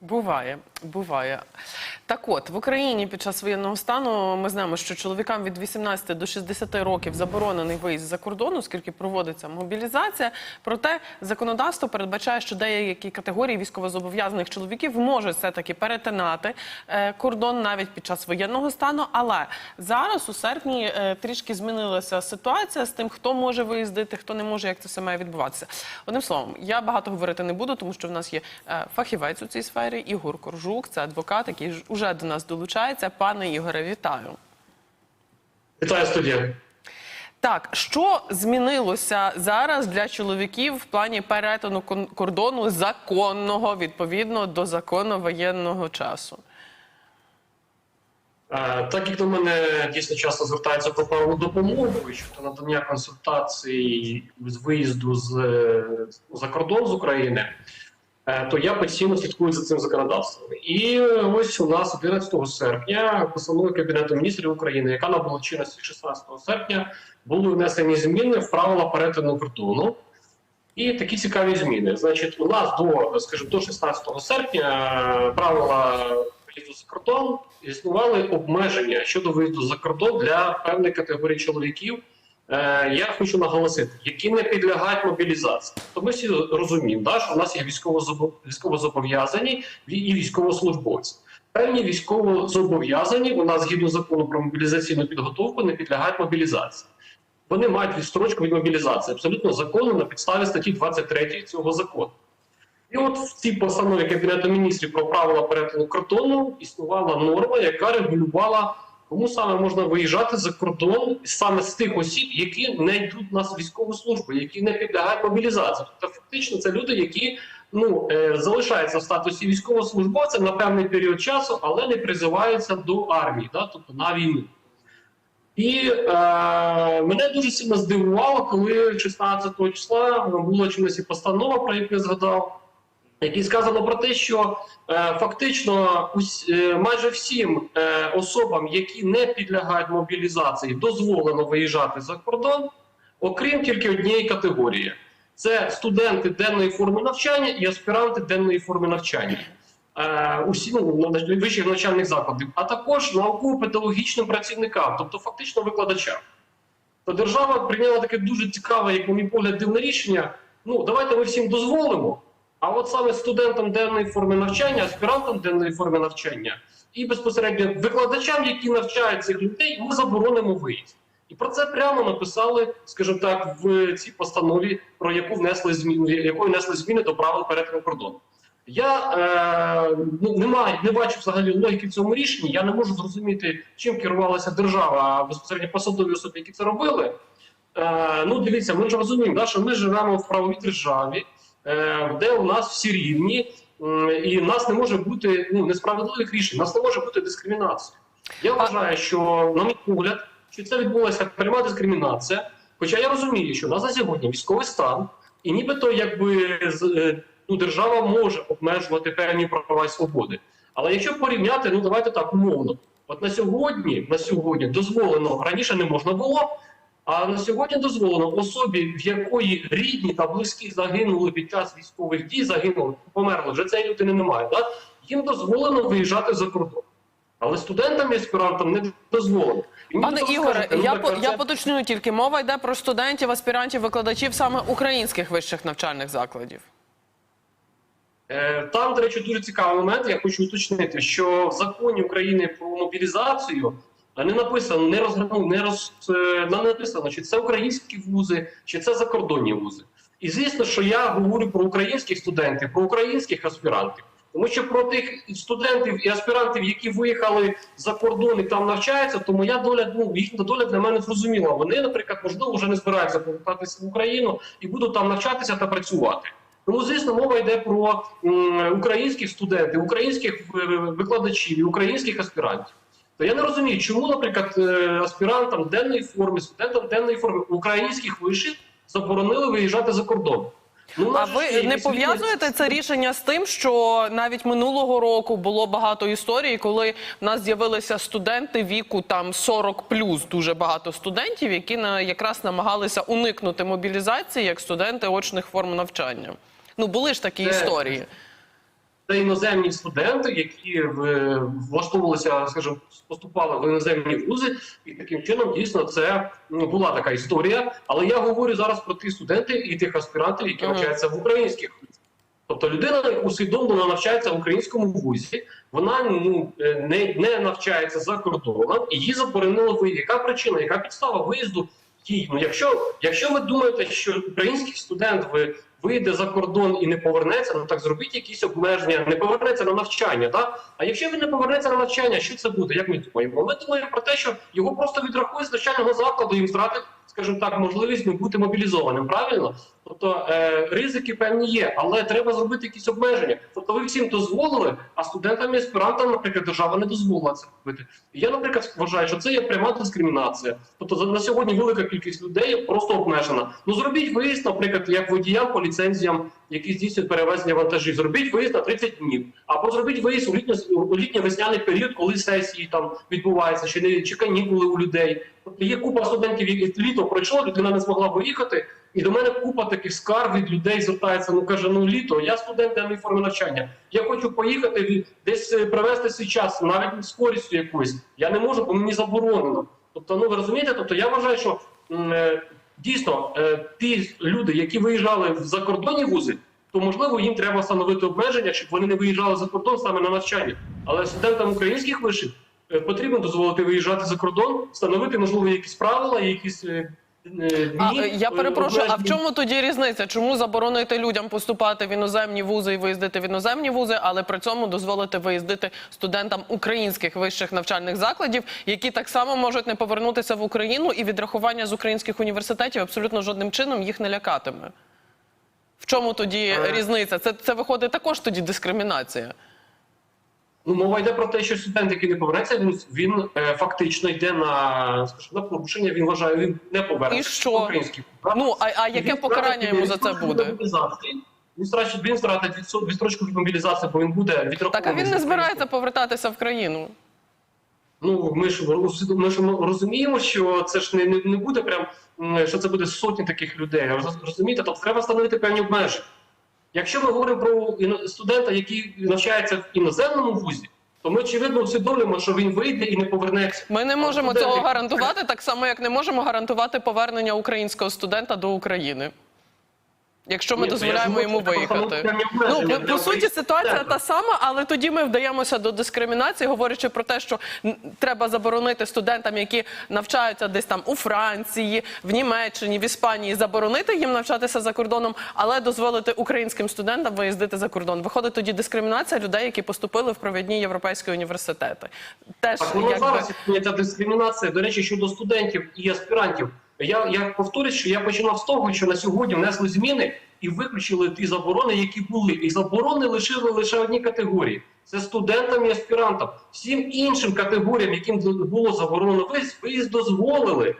Буває, буває. Так от, в Україні під час воєнного стану ми знаємо, що чоловікам від 18 до 60 років заборонений виїзд за кордон, оскільки проводиться мобілізація. Проте законодавство передбачає, що деякі категорії військовозобов'язаних чоловіків можуть все-таки перетинати е, кордон навіть під час воєнного стану. Але зараз у серпні е, трішки змінилася ситуація з тим, хто може виїздити, хто не може, як це все має відбуватися. Одним словом, я багато говорити не буду, тому що в нас є е, фахівець у цій сфері Ігор Коржук, це адвокат, який ж уже до нас долучається. Пане Ігоре, вітаю. Вітаю студія. Так, що змінилося зараз для чоловіків в плані перетину кордону законного відповідно до закону воєнного часу? Е, Так як до мене дійсно часто звертаються про правову допомогу щодо надання консультацій з виїзду з е, за кордон з України, то я постійно слідкую за цим законодавством. І ось у нас 11 серпня постановою Кабінету міністрів України, яка набула чинності 16 серпня, були внесені зміни в правила перетину кордону. І такі цікаві зміни. Значить, у нас до, скажімо, до 16 серпня е, правила виїзду за кордон існували обмеження щодо виїзду за кордон для певної категорії чоловіків. Е, я хочу наголосити, які не підлягають мобілізації. То ми всі розуміємо, да, що у нас є військовозобов'язані і військовослужбовці. Певні військовозобов'язані у нас згідно закону про мобілізаційну підготовку не підлягають мобілізації. Вони мають відстрочку від мобілізації абсолютно законно на підставі статті 23 цього закону. І от в цій постанові Кабінету міністрів про правила перетину кордону існувала норма, яка регулювала, кому саме можна виїжджати за кордон саме з тих осіб, які не йдуть на військову службу, які не підлягають мобілізації. Тобто, фактично, це люди, які ну е, залишаються в статусі військовослужбовця на певний період часу, але не призиваються до армії, да, тобто на війну. І е, мене дуже сильно здивувало, коли 16 числа була чомусь і постанова, про яку я згадав, якій сказано про те, що е, фактично ус, е, майже всім е, особам, які не підлягають мобілізації, дозволено виїжджати за кордон, окрім тільки однієї категорії: це студенти денної форми навчання і аспіранти денної форми навчання. Е, усі ну, вищих навчальних закладів, а також науково-педагогічним працівникам, тобто фактично викладачам. То держава прийняла таке дуже цікаве, як на мій погляд, дивне рішення. Ну, давайте ми всім дозволимо. А от саме студентам денної форми навчання, аспірантам денної форми навчання і безпосередньо викладачам, які навчають цих людей, ми заборонимо виїзд. І про це прямо написали, скажімо так, в цій постанові, про яку внесли зміни, якою внесли зміни до правил перетину кордону. Я е, ну, не, маю, не бачу взагалі логіки в цьому рішенні. Я не можу зрозуміти, чим керувалася держава, а безпосередньо посадові особи, які це робили. Е, ну, дивіться, ми ж розуміємо, да, що ми живемо в правовій державі, де у нас всі рівні, і в нас не може бути ну, несправедливих рішень, у нас не може бути дискримінації. Я вважаю, що, на мій погляд, що це відбулася пряма дискримінація. Хоча я розумію, що у нас на сьогодні військовий стан, і нібито якби е, ну, держава може обмежувати певні права і свободи. Але якщо порівняти, ну давайте так умовно. От на сьогодні, на сьогодні дозволено раніше не можна було. А на сьогодні дозволено особі, в якої рідні та близькі загинули під час військових дій, загинули, померли, вже цієї людини немає. Да? Їм дозволено виїжджати за кордон. Але студентам і аспірантам не дозволено. Пане Ігоре, ну, я по я поточнюю тільки мова йде про студентів, аспірантів, викладачів саме українських вищих навчальних закладів. Е, Там, до речі, дуже цікавий момент. Я хочу уточнити, що в законі України про мобілізацію е, не написано, не розгорнув, не роз е, не написано, чи це українські вузи, чи це закордонні вузи. І звісно, що я говорю про українських студентів, про українських аспірантів. Тому що про тих студентів і аспірантів, які виїхали за кордон і там навчаються, то моя доля, ну їхня доля для мене зрозуміла. Вони, наприклад, можливо, вже не збираються повертатися в Україну і будуть там навчатися та працювати. Тому, звісно, мова йде про українських студентів, українських е, викладачів і українських аспірантів. То я не розумію, чому, наприклад, е, аспірантам денної форми, студентам денної форми українських вишів заборонили виїжджати за кордон. Ну, А ви не пов'язуєте це рішення з тим, що навіть минулого року було багато історій, коли в нас з'явилися студенти віку там 40 плюс, дуже багато студентів, які на якраз намагалися уникнути мобілізації як студенти очних форм навчання. Ну були ж такі Це- історії. Це іноземні студенти, які влаштовувалися, скажімо, поступали в іноземні вузи, і таким чином дійсно це ну, була така історія. Але я говорю зараз про ті студенти і тих аспірантів, які Мгм. навчаються в українських вузах. Тобто людина усвідомлено навчається в українському вузі, вона ну е, не, не навчається за кордоном, і її заборонило виїзд. Яка причина, яка підстава виїзду? Ну, якщо, якщо ви думаєте, що український студент ви вийде за кордон і не повернеться, ну так зробіть якісь обмеження, не повернеться на навчання. Так? А якщо він не повернеться на навчання, що це буде? Як ми думаємо? Ми думаємо про те, що його просто відрахують з навчального закладу, їм втратить, скажімо так, можливість бути мобілізованим. Правильно? Тобто е, ризики певні є, але треба зробити якісь обмеження. Тобто ви всім дозволили, а студентам і аспірантам, наприклад, держава не дозволила це робити. Я, наприклад, вважаю, що це є пряма дискримінація. Тобто на сьогодні велика кількість людей просто обмежена. Ну зробіть виїзд, наприклад, як водіям по ліцензіям, які здійснюють перевезення вантажів. Зробіть виїзд на 30 днів, або зробіть виїзд у літньо у літньо-весняний період, коли сесії там відбуваються, чи не чи канікули у людей. Є купа студентів, які літо пройшло, людина не змогла виїхати. І до мене купа таких скарг від людей звертається. Ну каже: ну літо, я студент денної форми навчання. Я хочу поїхати десь е, провести свій час, навіть з користю якоюсь. Я не можу, бо мені заборонено. Тобто, ну ви розумієте? Тобто я вважаю, що е, дійсно е, ті люди, які виїжджали в закордонні вузи, то можливо їм треба встановити обмеження, щоб вони не виїжджали за кордон саме на навчання. Але студентам українських вишів потрібно дозволити виїжджати за кордон, встановити можливо якісь правила, якісь. е, е, А, е, я е, перепрошую, а в чому тоді різниця? Чому заборонити людям поступати в іноземні вузи і виїздити в іноземні вузи, але при цьому дозволити виїздити студентам українських вищих навчальних закладів, які так само можуть не повернутися в Україну, і відрахування з українських університетів абсолютно жодним чином їх не лякатиме? В чому тоді Е. різниця? Це, це виходить також тоді дискримінація. Ну, мова йде про те, що студент, який не повернеться, він, він е, фактично йде на скажімо, на порушення. Він вважає, він не повернеться І що? український. Ну, а, а яке він покарання йому за це буде? від. Він втратить, він втратить відсо- відстрочку від мобілізації, бо він буде відрахований. Так, а він не збирається повертатися в країну. Ну ми ж ми ж розуміємо, що це ж не, не, не буде прям що це буде сотні таких людей. Роз- Розумієте, тобто треба встановити певні обмеження. Якщо ми говоримо про студента, який навчається в іноземному вузі, то ми очевидно усвідомлюємо, що він вийде і не повернеться. Ми не можемо студент, цього гарантувати, так само як не можемо гарантувати повернення українського студента до України. Якщо ми Ні, дозволяємо йому виїхати. Ну по, по суті, ситуація та сама, але тоді ми вдаємося до дискримінації, говорячи про те, що треба заборонити студентам, які навчаються десь там у Франції, в Німеччині, в Іспанії, заборонити їм навчатися за кордоном, але дозволити українським студентам виїздити за кордон. Виходить тоді дискримінація людей, які поступили в провідні європейські університети. Теж Так, воно якби... зараз ця дискримінація. До речі, щодо студентів і аспірантів. Я, я повторюсь, що я починав з того, що на сьогодні внесли зміни і виключили ті заборони, які були. І заборони лишили лише одні категорії: це студентам і аспірантам. Всім іншим категоріям, яким було заборонено виїзд, виїзд дозволили.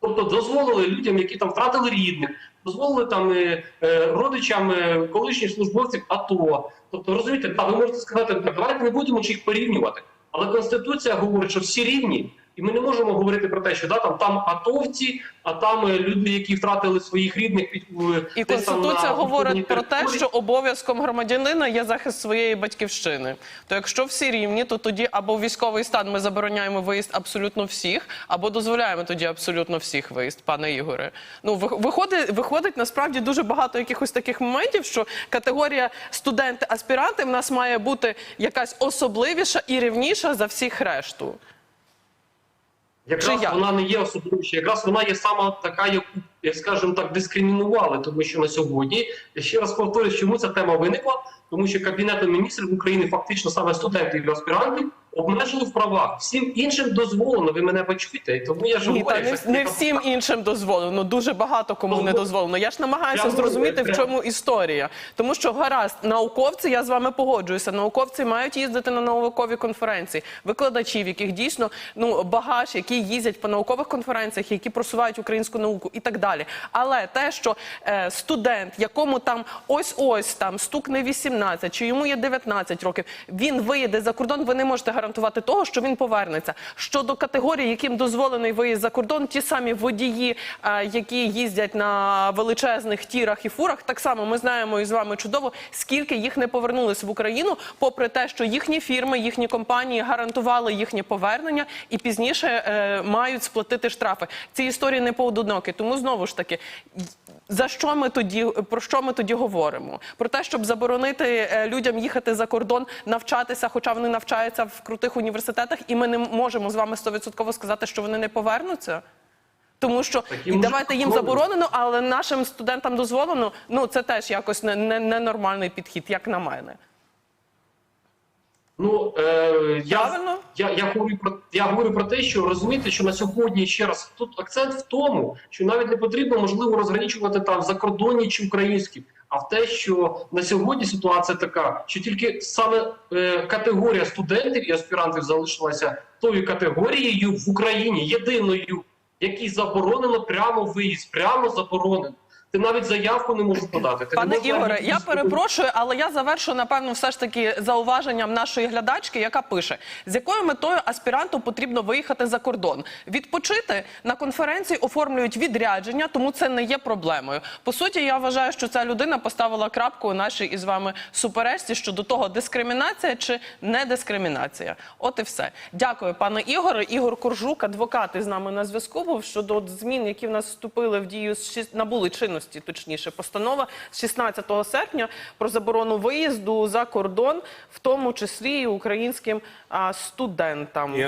Тобто дозволили людям, які там втратили рідних, дозволили там е, е, родичам е, колишніх службовців АТО. Тобто, розумієте, та ви можете сказати, давайте не будемо чи їх порівнювати. Але конституція говорить, що всі рівні, і ми не можемо говорити про те, що да, там, там атовці, а там е, люди, які втратили своїх рідних під е, І там конституція на говорить про те, що обов'язком громадянина є захист своєї батьківщини. То якщо всі рівні, то тоді або військовий стан ми забороняємо виїзд абсолютно всіх, або дозволяємо тоді абсолютно всіх виїзд, пане Ігоре. Ну виходить, виходить насправді дуже багато якихось таких моментів, що категорія студенти-аспіранти в нас має бути якась особливіша і рівніша за всіх решту. Якраз Чи вона не є особливіша, якраз вона є сама така, яку, скажімо так, дискримінували, тому що на сьогодні, я ще раз повторюю, чому ця тема виникла, тому що Кабінетом міністрів України фактично саме студенти і аспіранти обмежили в правах. Всім іншим дозволено, ви мене почуєте. І тому я ж Ні, говорю, та не, не всім іншим дозволено. Дуже багато кому не Дозволено. дозволено. Я ж намагаюся Я зрозуміти, в чому історія. Тому що гаразд, науковці, я з вами погоджуюся. Науковці мають їздити на наукові конференції, викладачів, яких дійсно ну багаж, які їздять по наукових конференціях, які просувають українську науку і так далі. Але те, що е, студент, якому там ось ось там стукне 18, чи йому є 19 років, він виїде за кордон, ви не можете гарантувати. Гарантувати того, що він повернеться. Щодо категорій, яким дозволений виїзд за кордон, ті самі водії, е, які їздять на величезних тірах і фурах, так само ми знаємо із вами чудово, скільки їх не повернулись в Україну, попри те, що їхні фірми, їхні компанії гарантували їхнє повернення і пізніше е, мають сплатити штрафи. Ці історії не поодинокі. Тому знову ж таки. За що ми тоді про що ми тоді говоримо? Про те, щоб заборонити е, людям їхати за кордон, навчатися, хоча вони навчаються в крутих університетах, і ми не можемо з вами 100% сказати, що вони не повернуться. Тому що і давайте їм заборонено, але нашим студентам дозволено. Ну це теж якось не, не, ненормальний підхід, як на мене. Ну е, я, я, я говорю про я говорю про те, що розумієте, що на сьогодні ще раз тут акцент в тому, що навіть не потрібно можливо розграничувати там закордонні чи українські, а в те, що на сьогодні ситуація така, що тільки саме е, категорія студентів і аспірантів залишилася тою категорією в Україні єдиною, якій заборонено прямо виїзд, прямо заборонено. Ти навіть заявку не можеш подати. Ти Пане можеш Ігоре, я перепрошую, але я завершу напевно все ж таки зауваженням нашої глядачки, яка пише, з якою метою аспіранту потрібно виїхати за кордон. Відпочити на конференції оформлюють відрядження, тому це не є проблемою. По суті, я вважаю, що ця людина поставила крапку у нашій із вами суперечці щодо того, дискримінація чи не дискримінація. От і все. Дякую, пане Ігоре. Ігор Коржук, адвокат із нами на зв'язку був щодо змін, які в нас вступили в дію набули чинності, точніше, постанова з 16 серпня про заборону виїзду за кордон, в тому числі і українським студентам.